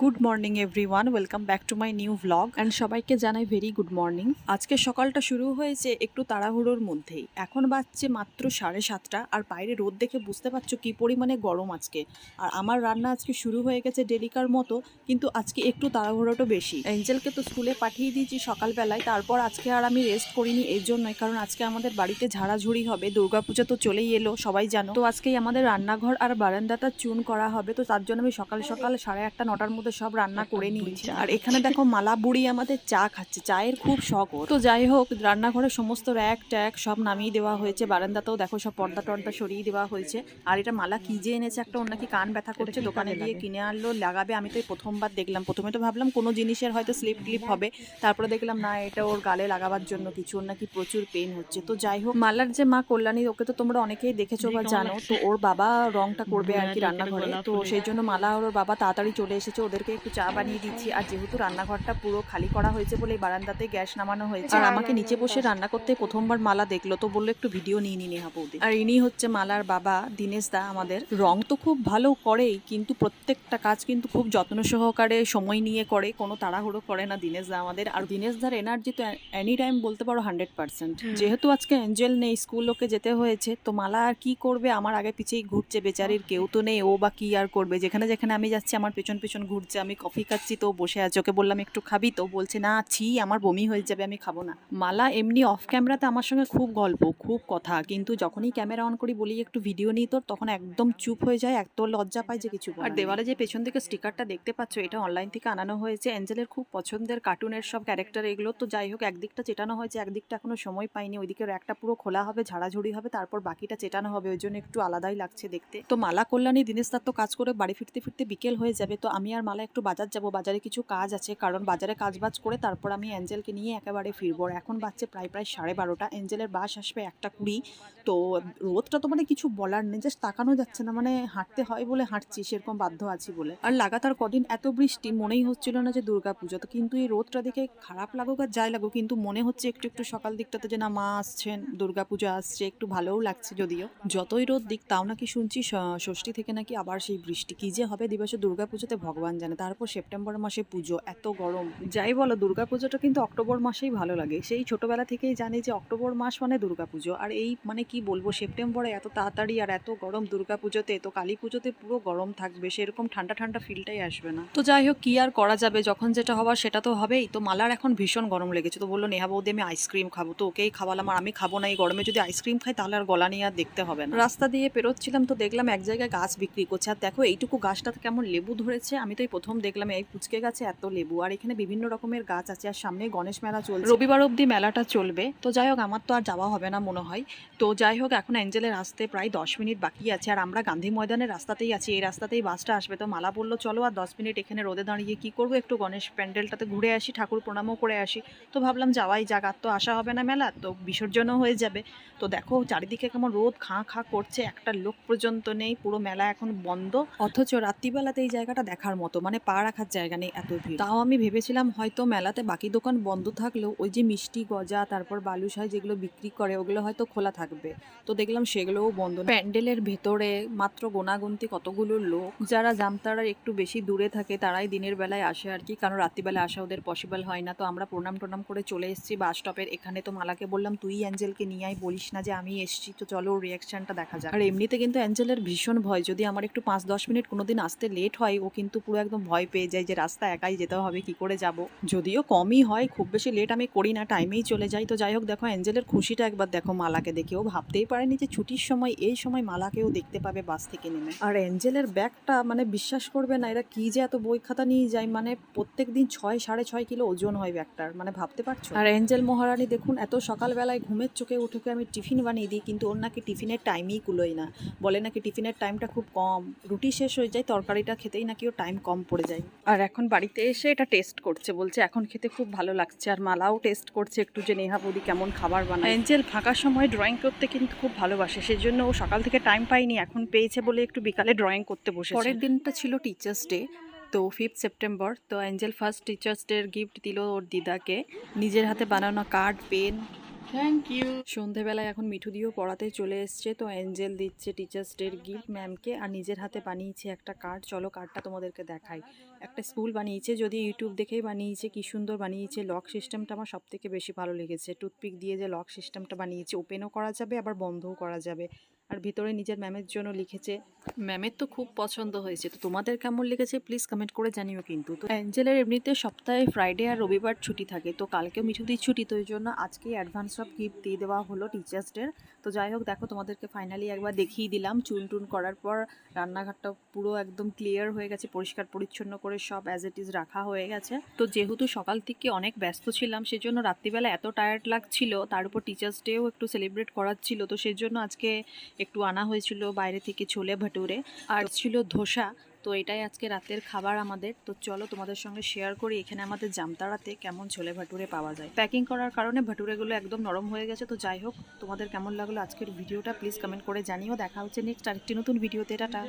Good morning everyone welcome back to my new vlog and সবাইকে জানাই very good morning আজকে সকালটা শুরু হয়েছে একটু তাড়াহুড়োর মধ্যেই। এখন বাজছে মাত্র সাড়ে সাতটা আর বাইরে রোদ দেখে বুঝতে পারছ কি পরিমাণে গরম আজকে। আর আমার রান্না আজকে শুরু হয়ে গেছে ডেলিকার মতো কিন্তু আজকে একটু তাড়াহুড়োটা বেশি। এঞ্জেলকে তো স্কুলে পাঠিয়ে দিয়েছি সকালবেলায় তারপর আজকে আর আমি রেস্ট করিনি এই জন্যই কারণ আজকে আমাদের বাড়িতে ঝাড়াঝুড়ি হবে দুর্গাপূজা তো চলেই এলো সবাই জানো। তো আজকেই আমাদের রান্নাঘর আর বারান্দাটা চুন করা হবে তো তার জন্য আমি সকাল সকাল সাড়ে আটটা নটার মধ্যে সব রান্না করে নিয়েছি। আর এখানে দেখো মালা বুড়ি আমাদের চা খাচ্ছে। চায়ের খুব শখ তো যাই হোক রান্নাঘরের সমস্ত র্যাক ট্যাক সব নামিয়ে দেওয়া হয়েছে। বারান্দাতেও দেখো সব পর্দা টর্দা সরিয়ে দেওয়া হয়েছে। আর এটা মালা কি যে এনেছে একটা ওর নাকি কান ব্যথা করছে দোকানে কানে গিয়ে কিনে আনলো লাগাবে। আমি তো এই প্রথমবার দেখলাম। প্রথমে তো ভাবলাম কোনো জিনিসের হয়তো স্লিপ ক্লিপ হবে। তারপরে দেখলাম না এটা ওর গালে লাগাবার জন্য কিছু। ওর নাকি প্রচুর পেন হচ্ছে। তো যাই হোক মালার যে মা কল্যাণী ওকে তো তোমরা অনেকেই দেখেছ বা জানো। তো ওর বাবা রংটা করবে আর কি হ্যাঁ, রান্নাঘরে। তো সেই জন্য মালা ওর বাবা তাড়াতাড়ি চলে এসেছে। ওদেরকে একটু চা বানিয়ে দিচ্ছি। আর যেহেতু রান্নাঘরটা পুরো খালি করা হয়েছে বলে বারান্দাতে গ্যাস নামানো হয়েছে আর আমাকে নিচে বসে রান্না করতে প্রথমবার মালা দেখল তো বলল একটু ভিডিও নিয়ে নিয়ে নেহা বৌদি। আর ইনি হচ্ছে মালার বাবা দীনেশ দা আমাদের। রং তো খুব ভালো করেই কিন্তু প্রত্যেকটা কাজ কিন্তু খুব যত্ন সহকারে সময় নিয়ে করে কোনো তাড়াহুড়ো করে না দীনেশ দা আমাদের। আর দীনেশ দার এনার্জি তো এনি টাইম বলতে পারো হান্ড্রেড পার্সেন্ট যেহেতু আজকে এঞ্জেল নেই স্কুল ওকে যেতে হয়েছে তো মালা আর কি করবে? আমার আগে পিছেই ঘুরছে বেচারির কেউ তো নেই ও বা কি আর করবে? যেখানে যেখানে আমি যাচ্ছি আমার পেছন পেছন ঘুরছে। আমি কফি খাচ্ছি তো বসে আছে। ওকে বললাম একটু খাবি তো? বলছে না ছি আমার বমি হয়ে যাবে আমি খাব না। মালা এমনি অফ ক্যামেরাতে আমার সঙ্গে খুব গল্প খুব কথা। কিন্তু যখনই ক্যামেরা অন করি বলি একটু ভিডিও নিই তোর? তখন একদম চুপ হয়ে যায় এত লজ্জা পায় যে কিছু আর দেওয়ালে যে পেছন থেকে স্টিকারটা দেখতে পাচ্ছ এটা অনলাইন থেকে আনানো হয়েছে। অ্যাঞ্জেলের খুব পছন্দের কার্টুনের সব ক্যারেক্টার এগুলো। তো যাই হোক একদিকটা চেটানো হয়েছে একদিকটা এখনও সময় পাইনি। ওইদিকে একটা পুরো খোলা হবে ঝাড়াঝুড়ি হবে তারপর বাকিটা চেটানো হবে। ওই জন্য একটু আলাদাই লাগছে দেখতে। তো মালা কল্যাণী দিনেশ তার তো কাজ করে বাড়ি ফিরতে ফিরতে বিকেল হয়ে যাবে। তো আমি আর মালা একটু বাজার যাব, বাজারে কিছু কাজ আছে। কারণ বাজারে কাজ বাজ করে তারপর আমি অ্যাঞ্জেলকে নিয়ে একেবারে ফিরবো। এখন বাচ্চে প্রায় প্রায় সাড়ে বারোটা। অ্যাঞ্জেলের বাস আসবে একটা কুড়ি। তো রোদটা তো মানে কিছু বলার নেই, জাস্ট তাকানো যাচ্ছে না। মানে হাঁটতে হয় বলে হাঁটছি, সেরকম বাধ্য আছি বলে। আর লাগাতার কদিন এত বৃষ্টি, মনেই হচ্ছিল না যে দুর্গা পুজো। তো কিন্তু এই রোদটা দেখে খারাপ লাগুক আর যাই লাগুক, কিন্তু মনে হচ্ছে একটু একটু সকাল দিকটাতে যে না, মা আসছেন, দুর্গা পুজো আসছে, একটু ভালোও লাগছে যদিও। যতই রোদ দিক, তাও নাকি শুনছি ষষ্ঠী থেকে নাকি আবার সেই বৃষ্টি। কি যে হবে দিবসে দুর্গা পুজোতে ভগবান জানে, তারপর সেপ্টেম্বর মাসে পুজো, এত গরম। যাই বলো, দুর্গা পুজোটা কিন্তু অক্টোবর মাসেই ভালো লাগে। সেই ছোটবেলা থেকেই জানি যে অক্টোবর মাস মানে দুর্গা পুজো। আর এই মানে কি বলব, সেপ্টেম্বরে এত তাড়াতাড়ি আর এত গরম দুর্গা পুজোতে, তো কালী পুজোতে পুরো গরম থাকবে, সেরকম ঠান্ডা ঠান্ডা ফিলটাই আসবে না। তো যাই হোক, কি আর করা যাবে? যখন যেটা হবার সেটা তো হবেই। তো মালার এখন ভীষণ গরম লেগেছে। তো বলল, নেহা বৌদি, আমি আইসক্রিম খাব। তো ওকেই খাওয়ালাম। আর আমি খাব না, এই গরমে যদি আইসক্রিম খাই, তাহলে আর গলা নিয়ে আর দেখতে হবে না। রাস্তা দিয়ে পেরোচ্ছিলাম, তো দেখলাম এক জায়গায় গাছ বিক্রি করছে। আর দেখো, এইটুকু গাছটাতে কেমন লেবু ধরেছে, আমি তো প্রথম দেখলাম এই পুচকে গাছে এত লেবু, আর এখানে বিভিন্ন রকমের গাছ আছে, আর সামনে গণেশ মেলা চলছে। রবিবার অবধি মেলাটা চলবে। তো যাই হোক, আমার তো আর যাওয়া হবে না মনে হয়। তো যাই হোক, এখন অ্যাঞ্জেলের আসতে প্রায় দশ মিনিট বাকি আছে, আর আমরা গান্ধী ময়দানের রাস্তাতেই আছি। এই রাস্তাতেই বাসটা আসবে। তো মালা বলল চলো আর দশ মিনিট এখানে রোদে দাঁড়িয়ে কি করব? একটু গণেশ প্যান্ডেলটাতে ঘুরে আসি, ঠাকুর প্রণামও করে আসি। তো ভাবলাম যাওয়াই যাক, আর তো আসা হবে না মেলা, তো বিসর্জনও হয়ে যাবে। তো দেখো, চারিদিকে কেমন রোদ, খাঁ খাঁ করছে, একটা লোক পর্যন্ত নেই, পুরো মেলা এখন বন্ধ। অথচ রাত্রিবেলাতে এই জায়গাটা দেখার মতো মানে পা রাখার জায়গা নেই এত ভিড়। তাও আমি ভেবেছিলাম হয়তো মেলাতে বাকি দোকান বন্ধ থাকলেও ওই যে মিষ্টি গজা, তারপর বালুশাই যেগুলো বিক্রি করে, ওগুলো হয়তো খোলা থাকবে। তো দেখলাম সেগুলোও বন্ধ প্যান্ডেলের ভেতরে মাত্র গোনাগুনতি কতগুলো লোক। যারা জামতারার একটু বেশি দূরে থাকে, তারাই দিনের বেলায় আসে আর কি। কারণ রাত্রিবেলা আসা ওদের পসিবল হয় না। তো আমরা প্রণাম টনাম করে চলে এসেছি বাস স্টপের এখানে তো মালাকে বললাম, তুই অ্যাঞ্জেলকে নিয়ে আয়, বলিস না যে আমি এসেছি। তো চলো রিয়াকশনটা দেখা যাক। আর এমনিতে কিন্তু অ্যাঞ্জেলের ভীষণ ভয়। যদি আমার একটু পাঁচ দশ মিনিট কোনোদিন আসতে লেট হয়, ও কিন্তু পুরো একদম ভয় পেয়ে যায় যে রাস্তা একাই যেতে হবে, কি করে যাব? যদিও কমই হয়, খুব বেশি লেট আমি করি না টাইমেই চলে যাই। তো যাই হোক, দেখো অ্যাঞ্জেলের খুশিটা একবার দেখো মালাকে দেখে। ও ভাবতেই পারেনি যে ছুটির সময়, এই সময় মালাকেও দেখতে পাবে বাস থেকে নেমে। আর অ্যাঞ্জেলের ব্যাগটা মানে বিশ্বাস করবে না, এরা কি যে এত বই খাতা নিয়ে যায়। মানে প্রত্যেক দিন ছয়, সাড়ে ছয় কিলো ওজন হয় ব্যাগটার মানে ভাবতে পারছ? আর অ্যাঞ্জেল মহারানী দেখুন, এত সকালবেলায় ঘুমের চোখে উঠে আমি টিফিন বানিয়ে দিই, কিন্তু ওর নাকি টিফিনের টাইমই কুলোয় না। বলে নাকি টিফিনের টাইমটা খুব কম। রুটি শেষ হয়ে যায়, তরকারিটা খেতেই নাকি ও টাইম কম পড়ে যায়। আর এখন বাড়িতে এসে এটা টেস্ট করছে বলছে এখন খেতে খুব ভালো লাগছে আর মালাও টেস্ট করছে একটু যে নেহা বৌদি কেমন খাবার বানায়। এঞ্জেল ফাঁকা সময় ড্রয়িং করতে কিন্তু খুব ভালোবাসে সেই জন্য ও সকাল থেকে টাইম পাইনি এখন পেয়েছে বলে একটু বিকালে ড্রয়িং করতে বসে পরের দিনটা ছিল টিচার্স ডে তো ফিফথ সেপ্টেম্বর তো অ্যাঞ্জেল ফার্স্ট টিচার্স ডের গিফট দিল ওর দিদাকে। নিজের হাতে বানানো কার্ড পেন থ্যাংক ইউ সন্ধেবেলায় এখন মিঠু দিও পড়াতে চলে এসছে, তো অ্যাঞ্জেল দিচ্ছে টিচার্স ডের গিফট ম্যামকে আর নিজের হাতে বানিয়েছে একটা কার্ড চলো কার্ডটা তোমাদেরকে দেখাই। একটা স্কুল বানিয়েছে, যদি ইউটিউব দেখেই বানিয়েছে, কি সুন্দর বানিয়েছে। লক সিস্টেমটা আমার সবথেকে বেশি ভালো লেগেছে। টুথপিক দিয়ে যে লক সিস্টেমটা বানিয়েছে ওপেনও করা যাবে, আবার বন্ধও করা যাবে। আর ভিতরে নিজের ম্যামের জন্য লিখেছে। ম্যামের তো খুব পছন্দ হয়েছে, তো তোমাদের কেমন লিখেছে প্লিজ কমেন্ট করে জানিও কিন্তু। তো অ্যাঞ্জেলের এমনিতে সপ্তাহে ফ্রাইডে আর রবিবার ছুটি থাকে, তো কালকেও মিঠুদির ছুটি, তো ওই জন্য আজকেই অ্যাডভান্স সব গিফট দিয়ে দেওয়া হলো টিচার্স ডের তো যাই হোক, দেখো তোমাদেরকে ফাইনালি একবার দেখিয়ে দিলাম। চুন টুন করার পর রান্নাঘরটা পুরো একদম ক্লিয়ার হয়ে গেছে, পরিষ্কার পরিচ্ছন্ন করে সব অ্যাজ ইট ইজ রাখা হয়ে গেছে। তো যেহেতু সকাল থেকে অনেক ব্যস্ত ছিলাম, সেজন্য রাত্রিবেলা এত টায়ার্ড লাগছিল, তার উপর টিচার্স ডেও একটু সেলিব্রেট করার ছিল, তো সেজন্য আজকে একটু আনা হয়েছিল বাইরে থেকে ছোলে ভাটুরে। আর ছিল ধোসা তো এটাই আজকে রাতের খাবার আমাদের। তো চলো তোমাদের সঙ্গে শেয়ার করি এখানে আমাদের জামতারাতে কেমন ছোলে ভাটুরে পাওয়া যায়। প্যাকিং করার কারণে ভাটুরেগুলো একদম নরম হয়ে গেছে, তো যাই হোক, তোমাদের কেমন লাগল আজকের ভিডিওটা প্লিজ কমেন্ট করে জানিও। দেখা হচ্ছে নেক্সট আরেকটি নতুন ভিডিওতে টাটা।